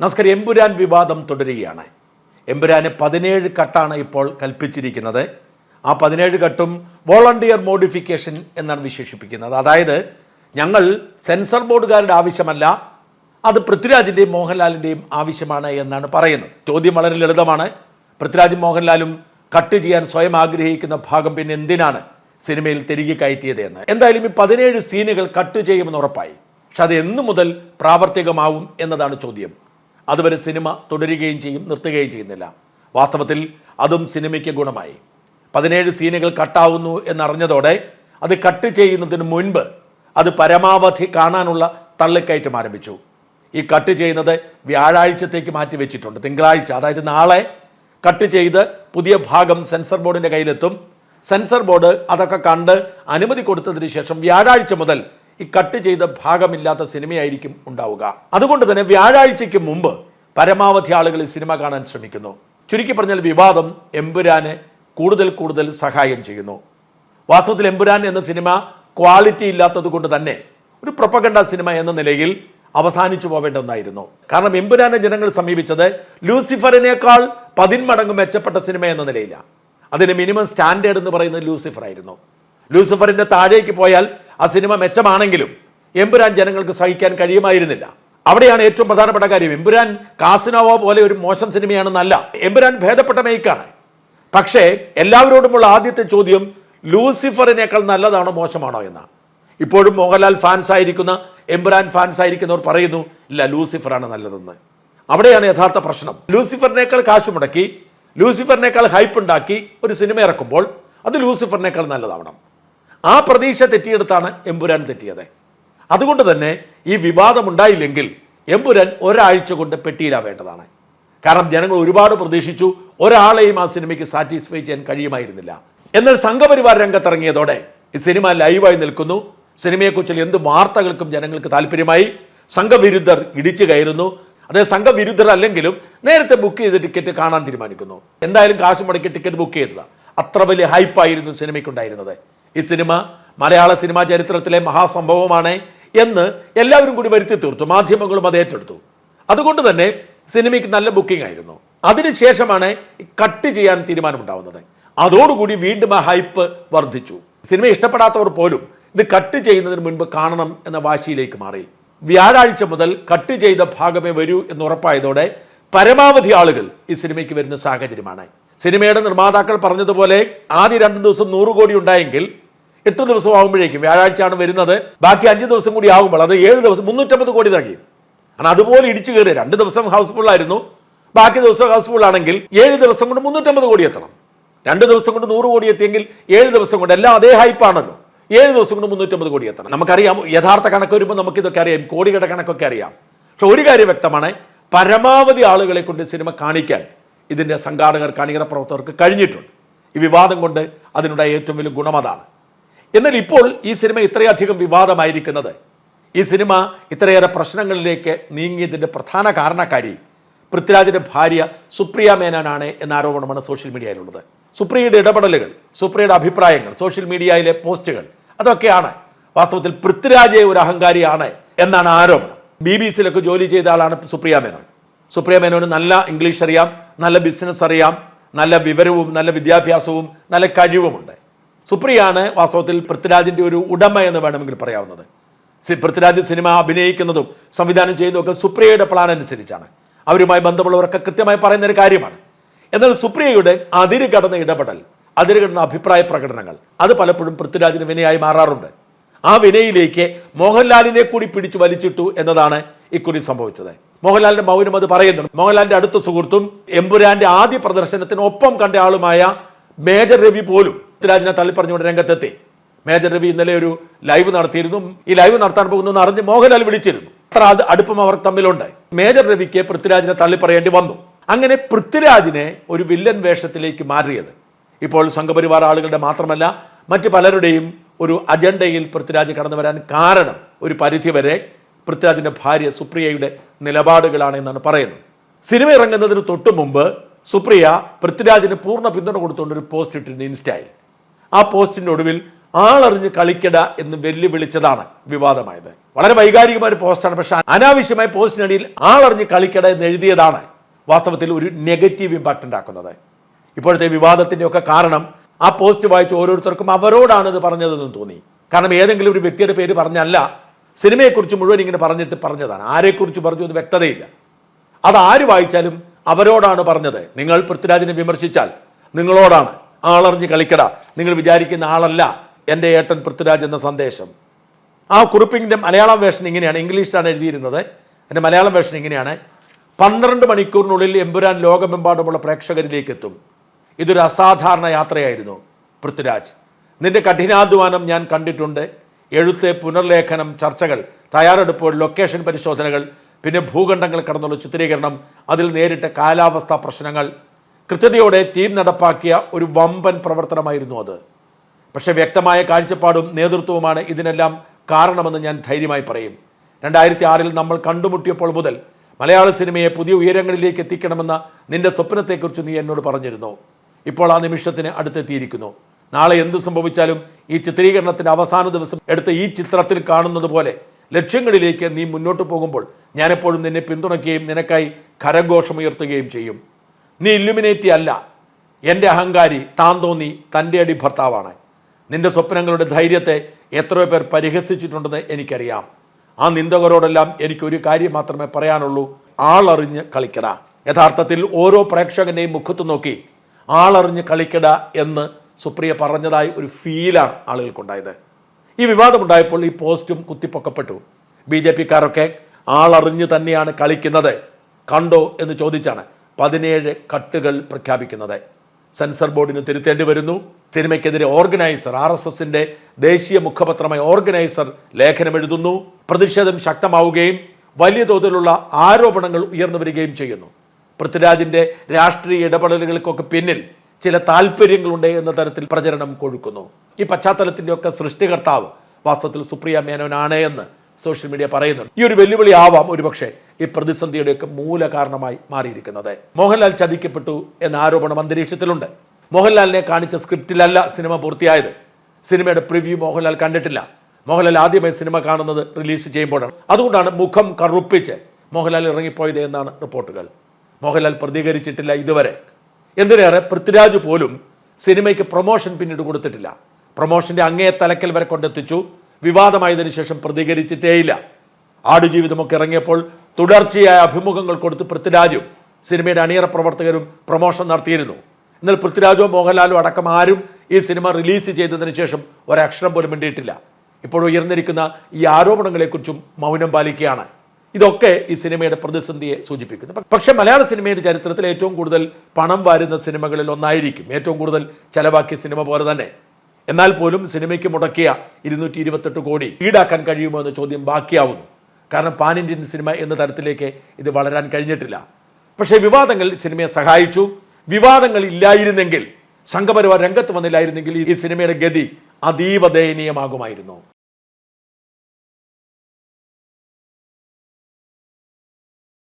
നമസ്കാരം എമ്പുരാൻ വിവാദം തുടരുകയാണ്. എമ്പുരാന് പതിനേഴ് കട്ടാണ് ഇപ്പോൾ കൽപ്പിച്ചിരിക്കുന്നത്. ആ പതിനേഴ് കട്ടും വോളണ്ടിയർ മോഡിഫിക്കേഷൻ എന്നാണ് വിശേഷിപ്പിക്കുന്നത്. അതായത് ഞങ്ങൾ സെൻസർ ബോർഡുകാരുടെ ആവശ്യമല്ല അത് പൃഥ്വിരാജിന്റെയും മോഹൻലാലിന്റെയും ആവശ്യമാണ് എന്നാണ് പറയുന്നത്. ചോദ്യം വളരെ ലളിതമാണ്. പൃഥ്വിരാജും മോഹൻലാലും കട്ട് ചെയ്യാൻ സ്വയം ആഗ്രഹിക്കുന്ന ഭാഗം പിന്നെ എന്തിനാണ് സിനിമയിൽ തിരികെ കയറ്റിയത് എന്ന് എന്തായാലും ഈ പതിനേഴ് സീനുകൾ കട്ട് ചെയ്യുമെന്ന് ഉറപ്പായി. പക്ഷെ അത് എന്നു മുതൽ പ്രാവർത്തികമാവും എന്നതാണ് ചോദ്യം. അതുവരെ സിനിമ തുടരുകയും ചെയ്യും നിർത്തുകയും ചെയ്യുന്നില്ല. വാസ്തവത്തിൽ അതും സിനിമയ്ക്ക് ഗുണമായി. പതിനേഴ് സീനുകൾ കട്ടാവുന്നു എന്നറിഞ്ഞതോടെ അത് കട്ട് ചെയ്യുന്നതിന് മുൻപ് അത് പരമാവധി കാണാനുള്ള തള്ളിക്കയറ്റം ആരംഭിച്ചു. ഈ കട്ട് ചെയ്യുന്നത് വ്യാഴാഴ്ചത്തേക്ക് മാറ്റി വെച്ചിട്ടുണ്ട് തിങ്കളാഴ്ച. അതായത് നാളെ കട്ട് ചെയ്ത് പുതിയ ഭാഗം സെൻസർ ബോർഡിന്റെ കയ്യിലെത്തും. സെൻസർ ബോർഡ് അതൊക്കെ കണ്ട് അനുമതി കൊടുത്തതിന് ശേഷം വ്യാഴാഴ്ച മുതൽ ഈ കട്ട് ചെയ്ത ഭാഗമില്ലാത്ത സിനിമയായിരിക്കും ഉണ്ടാവുക. അതുകൊണ്ട് തന്നെ വ്യാഴാഴ്ചയ്ക്ക് മുമ്പ് പരമാവധി ആളുകൾ ഈ സിനിമ കാണാൻ ശ്രമിക്കുന്നു. ചുരുക്കി പറഞ്ഞാൽ വിവാദം എമ്പുരാന് കൂടുതൽ കൂടുതൽ സഹായം ചെയ്യുന്നു. വാസ്തവത്തിൽ എമ്പുരാൻ എന്ന സിനിമ ക്വാളിറ്റി ഇല്ലാത്തത് കൊണ്ട് തന്നെ ഒരു പ്രൊപ്പഗണ്ട സിനിമ എന്ന നിലയിൽ അവസാനിച്ചു പോവേണ്ട ഒന്നായിരുന്നു. കാരണം എമ്പുരാനെ ജനങ്ങൾ സമീപിച്ചത് ലൂസിഫറിനേക്കാൾ പതിന്മടങ്ങ് മെച്ചപ്പെട്ട സിനിമ എന്ന നിലയിലാണ്. അതിന് മിനിമം സ്റ്റാൻഡേർഡ് എന്ന് പറയുന്നത് ലൂസിഫർ ആയിരുന്നു ലൂസിഫറിന്റെ താഴേക്ക് പോയാൽ ആ സിനിമ മെച്ചമാണെങ്കിലും എമ്പുരാൻ ജനങ്ങൾക്ക് സഹിക്കാൻ കഴിയുമായിരുന്നില്ല. അവിടെയാണ് ഏറ്റവും പ്രധാനപ്പെട്ട കാര്യം. എമ്പുരാൻ കാസിനോവ പോലെ ഒരു മോശം സിനിമയാണെന്നല്ല. എമ്പുരാൻ ഭേദപ്പെട്ട മേക്കാണ് പക്ഷേ എല്ലാവരോടുമുള്ള ആദ്യത്തെ ചോദ്യം ലൂസിഫറിനേക്കാൾ നല്ലതാണോ മോശമാണോ എന്നാണ് ഇപ്പോഴും മോഹൻലാൽ ഫാൻസ് ആയിരിക്കുന്ന എംബ്രാൻ ഫാൻസ് ആയിരിക്കുന്നവർ പറയുന്നു ഇല്ല ലൂസിഫറാണ് നല്ലതെന്ന്. അവിടെയാണ് യഥാർത്ഥ പ്രശ്നം. ലൂസിഫറിനേക്കാൾ കാശ് മുടക്കി ലൂസിഫറിനേക്കാൾ ഹൈപ്പ് ഉണ്ടാക്കി ഒരു സിനിമ ഇറക്കുമ്പോൾ അത് ലൂസിഫറിനേക്കാൾ നല്ലതാവണം. ആ പ്രതീക്ഷ തെറ്റിയെടുത്താണ് എമ്പുരാൻ തെറ്റിയത്. അതുകൊണ്ട് തന്നെ ഈ വിവാദമുണ്ടായില്ലെങ്കിൽ എമ്പുരാൻ ഒരാഴ്ച കൊണ്ട് പെട്ടിയിലാവേണ്ടതാണ്. കാരണം ജനങ്ങൾ ഒരുപാട് പ്രതീക്ഷിച്ചു ഒരാളെയും ആ സിനിമയ്ക്ക് സാറ്റിസ്ഫൈ ചെയ്യാൻ കഴിയുമായിരുന്നില്ല. എന്നാൽ സംഘപരിവാർ രംഗത്തിറങ്ങിയതോടെ ഈ സിനിമ ലൈവായി നിൽക്കുന്നു. സിനിമയെക്കുറിച്ചുള്ള എന്ത് വാർത്തകൾക്കും ജനങ്ങൾക്ക് താല്പര്യമായി. സംഘവിരുദ്ധർ ഇടിച്ചു കയറുന്നു. അതേ സംഘവിരുദ്ധർ അല്ലെങ്കിലും നേരത്തെ ബുക്ക് ചെയ്ത് ടിക്കറ്റ് കാണാൻ തീരുമാനിക്കുന്നു. എന്തായാലും കാശ് മുടക്കി ടിക്കറ്റ് ബുക്ക് ചെയ്തതാണ് അത്ര വലിയ ഹൈപ്പായിരുന്നു സിനിമയ്ക്കുണ്ടായിരുന്നത്. ഈ സിനിമ മലയാള സിനിമാ ചരിത്രത്തിലെ മഹാസംഭവമാണ് എന്ന് എല്ലാവരും കൂടി വരുത്തി തീർത്തു. മാധ്യമങ്ങളും അത് ഏറ്റെടുത്തു. അതുകൊണ്ട് തന്നെ സിനിമയ്ക്ക് നല്ല ബുക്കിംഗ് ആയിരുന്നു. അതിനുശേഷമാണ് കട്ട് ചെയ്യാൻ തീരുമാനമുണ്ടാവുന്നത്. അതോടുകൂടി വീണ്ടും ആ ഹൈപ്പ് വർദ്ധിച്ചു. സിനിമ ഇഷ്ടപ്പെടാത്തവർ പോലും ഇത് കട്ട് ചെയ്യുന്നതിന് മുൻപ് കാണണം എന്ന വാശിയിലേക്ക് മാറി. വ്യാഴാഴ്ച മുതൽ കട്ട് ചെയ്ത ഭാഗമേ വരൂ എന്ന് ഉറപ്പായതോടെ പരമാവധി ആളുകൾ ഈ സിനിമയ്ക്ക് വരുന്ന സാഹചര്യമാണ്. സിനിമയുടെ നിർമ്മാതാക്കൾ പറഞ്ഞതുപോലെ ആദ്യ രണ്ട് ദിവസം നൂറ് കോടി ഉണ്ടായെങ്കിൽ എട്ട് ദിവസം ആകുമ്പോഴേക്കും വ്യാഴാഴ്ചയാണ് വരുന്നത്. ബാക്കി അഞ്ച് ദിവസം കൂടി ആകുമ്പോൾ അത് ഏഴ് ദിവസം മുന്നൂറ്റമ്പത് കോടി തകി കാരണം അതുപോലെ ഇടിച്ചു കയറി രണ്ട് ദിവസം ഹൗസ്ഫുൾ ആയിരുന്നു. ബാക്കി ദിവസം ഹൗസ്ഫുൾ ആണെങ്കിൽ ഏഴ് ദിവസം കൊണ്ട് മുന്നൂറ്റമ്പത് കോടി എത്തണം. രണ്ട് ദിവസം കൊണ്ട് നൂറ് കോടി എത്തിയെങ്കിൽ ഏഴ് ദിവസം കൊണ്ട് എല്ലാം അതേ ഹൈപ്പാണല്ലോ ഏഴ് ദിവസം കൊണ്ട് മുന്നൂറ്റമ്പത് കോടി എത്തണം. നമുക്കറിയാം യഥാർത്ഥ കണക്ക് വരുമ്പോൾ നമുക്ക് ഇതൊക്കെ അറിയാം കോടികളുടെ കണക്കൊക്കെ അറിയാം. പക്ഷെ ഒരു കാര്യം വ്യക്തമാണ് പരമാവധി ആളുകളെ കൊണ്ട് സിനിമ കാണിക്കാൻ ഇതിന്റെ സംഘാടകർ അണിയറ പ്രവർത്തകർക്ക് കഴിഞ്ഞിട്ടുണ്ട്. ഈ വിവാദം കൊണ്ട് അതിനുണ്ടായ ഏറ്റവും വലിയ ഗുണം അതാണ്. എന്നാൽ ഇപ്പോൾ ഈ സിനിമ ഇത്രയധികം വിവാദമായിരിക്കുന്നത്. ഈ സിനിമ ഇത്രയേറെ പ്രശ്നങ്ങളിലേക്ക് നീങ്ങിയതിന്റെ പ്രധാന കാരണക്കാരി പൃഥ്വിരാജിന്റെ ഭാര്യ സുപ്രിയ മേനോനാണ് എന്ന ആരോപണമാണ് സോഷ്യൽ മീഡിയയിലുള്ളത്. സുപ്രിയയുടെ ഇടപെടലുകൾ സുപ്രിയയുടെ അഭിപ്രായങ്ങൾ സോഷ്യൽ മീഡിയയിലെ പോസ്റ്റുകൾ അതൊക്കെയാണ് വാസ്തവത്തിൽ പൃഥ്വിരാജെ ഒരു അഹങ്കാരിയാണ് എന്നാണ് ആരോപണം. ബി ബി സിയിലൊക്കെ ജോലി ചെയ്ത ആളാണ് സുപ്രിയ മേനോൻ. സുപ്രിയ മേനോന് നല്ല ഇംഗ്ലീഷ് അറിയാം നല്ല ബിസിനസ് അറിയാം നല്ല വിവരവും നല്ല വിദ്യാഭ്യാസവും നല്ല കഴിവുമുണ്ട്. സുപ്രിയാണ് വാസ്തവത്തിൽ പൃഥ്വിരാജിന്റെ ഒരു ഉടമ എന്ന് വേണമെങ്കിൽ പറയാവുന്നത്. പൃഥ്വിരാജ് സിനിമ അഭിനയിക്കുന്നതും സംവിധാനം ചെയ്യുന്നതും സുപ്രിയയുടെ പ്ലാൻ അനുസരിച്ചാണ്. അവരുമായി ബന്ധമുള്ളവരൊക്കെ കൃത്യമായി പറയുന്ന ഒരു കാര്യമാണ്. എന്നാൽ സുപ്രിയയുടെ അതിര് കടന്ന ഇടപെടൽ അതിര് കടന്ന അഭിപ്രായ പ്രകടനങ്ങൾ അത് പലപ്പോഴും പൃഥ്വിരാജിന് വിനയായി മാറാറുണ്ട്. ആ വിനയിലേക്ക് മോഹൻലാലിനെ കൂടി പിടിച്ചു വലിച്ചിട്ടു എന്നതാണ് ഇക്കുറി സംഭവിച്ചത്. മോഹൻലാലിന്റെ മൗനം അത് പറയുന്നുണ്ട്. മോഹൻലാലിന്റെ അടുത്ത സുഹൃത്തും എമ്പുരാന്റെ ആദ്യ പ്രദർശനത്തിന് ഒപ്പം കണ്ട ആളുമായ മേജർ രവി പോലും പൃഥ്വിരാജിനെ തള്ളിപ്പറഞ്ഞുകൊണ്ട് രംഗത്തെത്തി. മേജർ രവി ഇന്നലെ ഒരു ലൈവ് നടത്തിയിരുന്നു. ഈ ലൈവ് നടത്താൻ പോകുന്നു എന്ന് അറിഞ്ഞ് മോഹൻലാൽ വിളിച്ചിരുന്നു. അത്ര അത് അടുപ്പം അവർ തമ്മിലുണ്ട് മേജർ രവിക്ക് പൃഥ്വിരാജിനെ തള്ളിപ്പറയേണ്ടി വന്നു. അങ്ങനെ പൃഥ്വിരാജിനെ ഒരു വില്ലൻ വേഷത്തിലേക്ക് മാറിയത് ഇപ്പോൾ സംഘപരിവാർ ആളുകളുടെ മാത്രമല്ല മറ്റ് പലരുടെയും ഒരു അജണ്ടയിൽ പൃഥ്വിരാജ് കടന്നു വരാൻ കാരണം ഒരു പരിധിവരെ പൃഥ്വിരാജിന്റെ ഭാര്യ സുപ്രിയയുടെ നിലപാടുകളാണ് എന്നാണ് പറയുന്നത്. സിനിമ ഇറങ്ങുന്നതിന് തൊട്ടു മുമ്പ് സുപ്രിയ പൃഥ്വിരാജിന് പൂർണ പിന്തുണ കൊടുത്തുകൊണ്ട് ഒരു പോസ്റ്റ് ഇട്ടിരുന്നു ഇൻസ്റ്റയിൽ. ആ പോസ്റ്റിന്റെ ഒടുവിൽ ആളറിഞ്ഞ് കളിക്കട എന്ന് വെല്ലുവിളിച്ചതാണ് വിവാദമായത്. വളരെ വൈകാരികമായ ഒരു പോസ്റ്റാണ് പക്ഷെ അനാവശ്യമായ പോസ്റ്റിനടിയിൽ ആളറിഞ്ഞ് കളിക്കട എന്ന് എഴുതിയതാണ് വാസ്തവത്തിൽ ഒരു നെഗറ്റീവ് ഇമ്പാക്റ്റ് ഉണ്ടാക്കുന്നത്. ഇപ്പോഴത്തെ വിവാദത്തിന്റെ ഒക്കെ കാരണം ആ പോസ്റ്റ് വായിച്ച ഓരോരുത്തർക്കും അവരോടാണ് ഇത് പറഞ്ഞതെന്ന് തോന്നി. കാരണം ഏതെങ്കിലും ഒരു വ്യക്തിയുടെ പേര് പറഞ്ഞല്ല സിനിമയെക്കുറിച്ച് മുഴുവൻ ഇങ്ങനെ പറഞ്ഞിട്ട് പറഞ്ഞതാണ്. ആരെക്കുറിച്ച് പറഞ്ഞു എന്ന് വ്യക്തതയില്ല. അത് ആര് വായിച്ചാലും അവരോടാണ് പറഞ്ഞത്. നിങ്ങൾ പൃഥ്വിരാജിനെ വിമർശിച്ചാൽ നിങ്ങളോടാണ്. ആളറിഞ്ഞ് കളിക്കട. നിങ്ങൾ വിചാരിക്കുന്ന ആളല്ല എന്റെ ഏട്ടൻ പൃഥ്വിരാജ് എന്ന സന്ദേശം. ആ കുറിപ്പിന്റെ മലയാളം വേഷൻ ഇങ്ങനെയാണ് ഇംഗ്ലീഷിലാണ് എഴുതിയിരുന്നത്. എന്റെ മലയാളം വേഷൻ ഇങ്ങനെയാണ്. പന്ത്രണ്ട് മണിക്കൂറിനുള്ളിൽ എമ്പുരാൻ ലോകമെമ്പാടുമുള്ള പ്രേക്ഷകരിലേക്ക് എത്തും ഇതൊരു അസാധാരണ യാത്രയായിരുന്നു പൃഥ്വിരാജ്. നിന്റെ കഠിനാധ്വാനം ഞാൻ കണ്ടിട്ടുണ്ട്. എഴുത്ത് പുനർലേഖനം ചർച്ചകൾ തയ്യാറെടുപ്പുകൾ ലൊക്കേഷൻ പരിശോധനകൾ പിന്നെ ഭൂഖണ്ഡങ്ങൾ കടന്നുള്ള ചിത്രീകരണം അതിൽ നേരിട്ട കാലാവസ്ഥാ പ്രശ്നങ്ങൾ കൃത്യതയോടെ ടീം നടപ്പാക്കിയ ഒരു വമ്പൻ പ്രവർത്തനമായിരുന്നു അത്. പക്ഷെ വ്യക്തമായ കാഴ്ചപ്പാടും നേതൃത്വവുമാണ് ഇതിനെല്ലാം കാരണമെന്ന് ഞാൻ ധൈര്യമായി പറയും. രണ്ടായിരത്തി ആറിൽ നമ്മൾ കണ്ടുമുട്ടിയപ്പോൾ മുതൽ മലയാള സിനിമയെ പുതിയ ഉയരങ്ങളിലേക്ക് എത്തിക്കണമെന്ന നിന്റെ സ്വപ്നത്തെക്കുറിച്ച് നീ എന്നോട് പറഞ്ഞിരുന്നു. ഇപ്പോൾ ആ നിമിഷത്തിന് അടുത്തെത്തിയിരിക്കുന്നു. നാളെ എന്ത് സംഭവിച്ചാലും ഈ ചിത്രീകരണത്തിന്റെ അവസാന ദിവസം എടുത്ത ഈ ചിത്രത്തിൽ കാണുന്നത് പോലെ ലക്ഷ്യങ്ങളിലേക്ക് നീ മുന്നോട്ട് പോകുമ്പോൾ ഞാനെപ്പോഴും നിന്നെ പിന്തുണയ്ക്കുകയും നിനക്കായി ഖരഘോഷമുയർത്തുകയും ചെയ്യും. നീ ഇല്ലുമിനേറ്റി അല്ല. എന്റെ അഹങ്കാരി താൻ തോന്നി തന്റെ അടി ഭർത്താവാണ്. നിന്റെ സ്വപ്നങ്ങളുടെ ധൈര്യത്തെ എത്രയോ പേർ പരിഹസിച്ചിട്ടുണ്ടെന്ന് എനിക്കറിയാം. ആ നിന്ദകരോടെല്ലാം എനിക്കൊരു കാര്യം മാത്രമേ പറയാനുള്ളൂ. ആളറിഞ്ഞ് കളിക്കട. യഥാർത്ഥത്തിൽ ഓരോ പ്രേക്ഷകന്റെയും മുഖത്ത് നോക്കി ആളറിഞ്ഞ് കളിക്കട എന്ന് സുപ്രിയ പറഞ്ഞതായി ഒരു ഫീലാണ് ആളുകൾക്കുണ്ടായത്. ഈ വിവാദമുണ്ടായപ്പോൾ ഈ പോസ്റ്റും കുത്തിപ്പൊക്കപ്പെട്ടു. ബി ജെ പിക്കാരൊക്കെ ആളറിഞ്ഞ് തന്നെയാണ് കളിക്കുന്നത്. കണ്ടോ എന്ന് ചോദിച്ചാണ്. പതിനേഴ് കട്ടുകൾ പ്രഖ്യാപിക്കുന്നത്. സെൻസർ ബോർഡിന് തിരുത്തേണ്ടി വരുന്നു. സിനിമയ്ക്കെതിരെ ഓർഗനൈസർ ആർ എസ് എസിന്റെ ദേശീയ മുഖപത്രമായ ഓർഗനൈസർ ലേഖനം എഴുതുന്നു. പ്രതിഷേധം ശക്തമാവുകയും വലിയ തോതിലുള്ള ആരോപണങ്ങൾ ഉയർന്നു വരികയും ചെയ്യുന്നു. പൃഥ്വിരാജിന്റെ രാഷ്ട്രീയ ഇടപെടലുകൾക്കൊക്കെ പിന്നിൽ ചില താല്പര്യങ്ങളുണ്ട് എന്ന തരത്തിൽ പ്രചരണം കൊഴുക്കുന്നു. ഈ പശ്ചാത്തലത്തിന്റെ ഒക്കെ സൃഷ്ടികർത്താവ് വാസ്തവത്തിൽ സുപ്രിയ മേനോനാണ് എന്ന് സോഷ്യൽ മീഡിയ പറയുന്നുണ്ട്. ഈ ഒരു വെല്ലുവിളി ആവാം ഒരുപക്ഷെ. ഈ പ്രതിസന്ധിയുടെയൊക്കെ മൂല കാരണമായി മാറിയിരിക്കുന്നത്. മോഹൻലാൽ ചതിക്കപ്പെട്ടു എന്ന ആരോപണം അന്തരീക്ഷത്തിലുണ്ട്. മോഹൻലാലിനെ കാണിച്ച സ്ക്രിപ്റ്റിലല്ല സിനിമ പൂർത്തിയായത്. സിനിമയുടെ പ്രിവ്യൂ മോഹൻലാൽ കണ്ടിട്ടില്ല. മോഹൻലാൽ ആദ്യമായി സിനിമ കാണുന്നത് റിലീസ് ചെയ്യുമ്പോഴാണ്. അതുകൊണ്ടാണ് മുഖം കറുപ്പിച്ച് മോഹൻലാൽ ഇറങ്ങിപ്പോയത് എന്നാണ് റിപ്പോർട്ടുകൾ. മോഹൻലാൽ പ്രതികരിച്ചിട്ടില്ല ഇതുവരെ. എന്തിനേറെ പൃഥ്വിരാജ് പോലും സിനിമയ്ക്ക് പ്രൊമോഷൻ പിന്നീട് കൊടുത്തിട്ടില്ല. പ്രൊമോഷന്റെ അങ്ങേ തലക്കൽ വരെ കൊണ്ടെത്തിച്ചു. വിവാദമായതിനു ശേഷം പ്രതികരിച്ചിട്ടേയില്ല. ആടുജീവിതമൊക്കെ ഇറങ്ങിയപ്പോൾ തുടർച്ചയായ അഭിമുഖങ്ങൾ കൊടുത്ത് പൃഥ്വിരാജും സിനിമയുടെ അണിയറ പ്രവർത്തകരും പ്രൊമോഷൻ നടത്തിയിരുന്നു. എന്നാൽ പൃഥ്വിരാജോ മോഹൻലാലോ അടക്കം ആരും ഈ സിനിമ റിലീസ് ചെയ്തതിനു ശേഷം ഒരക്ഷരം പോലും മിണ്ടിയിട്ടില്ല. ഇപ്പോൾ ഉയർന്നിരിക്കുന്ന ഈ ആരോപണങ്ങളെക്കുറിച്ചും മൗനം പാലിക്കുകയാണ്. ഇതൊക്കെ ഈ സിനിമയുടെ പ്രതിസന്ധിയെ സൂചിപ്പിക്കുന്നു. പക്ഷെ മലയാള സിനിമയുടെ ചരിത്രത്തിൽ ഏറ്റവും കൂടുതൽ പണം വാരുന്ന സിനിമകളിൽ ഒന്നായിരിക്കും ഏറ്റവും കൂടുതൽ ചെലവാക്കിയ സിനിമ പോലെ തന്നെ. എന്നാൽ പോലും സിനിമയ്ക്ക് മുടക്കിയ ഇരുന്നൂറ്റി ഇരുപത്തെട്ട് കോടി ഈടാക്കാൻ കഴിയുമോ എന്ന ചോദ്യം ബാക്കിയാവുന്നു. കാരണം പാൻ ഇന്ത്യൻ സിനിമ എന്ന തരത്തിലേക്ക് ഇത് വളരാൻ കഴിഞ്ഞിട്ടില്ല. പക്ഷേ വിവാദങ്ങൾ സിനിമയെ സഹായിച്ചു. വിവാദങ്ങൾ ഇല്ലായിരുന്നെങ്കിൽ സംഘപരിവാർ രംഗത്ത് വന്നില്ലായിരുന്നെങ്കിൽ ഈ സിനിമയുടെ ഗതി അതീവ ദയനീയമാകുമായിരുന്നു.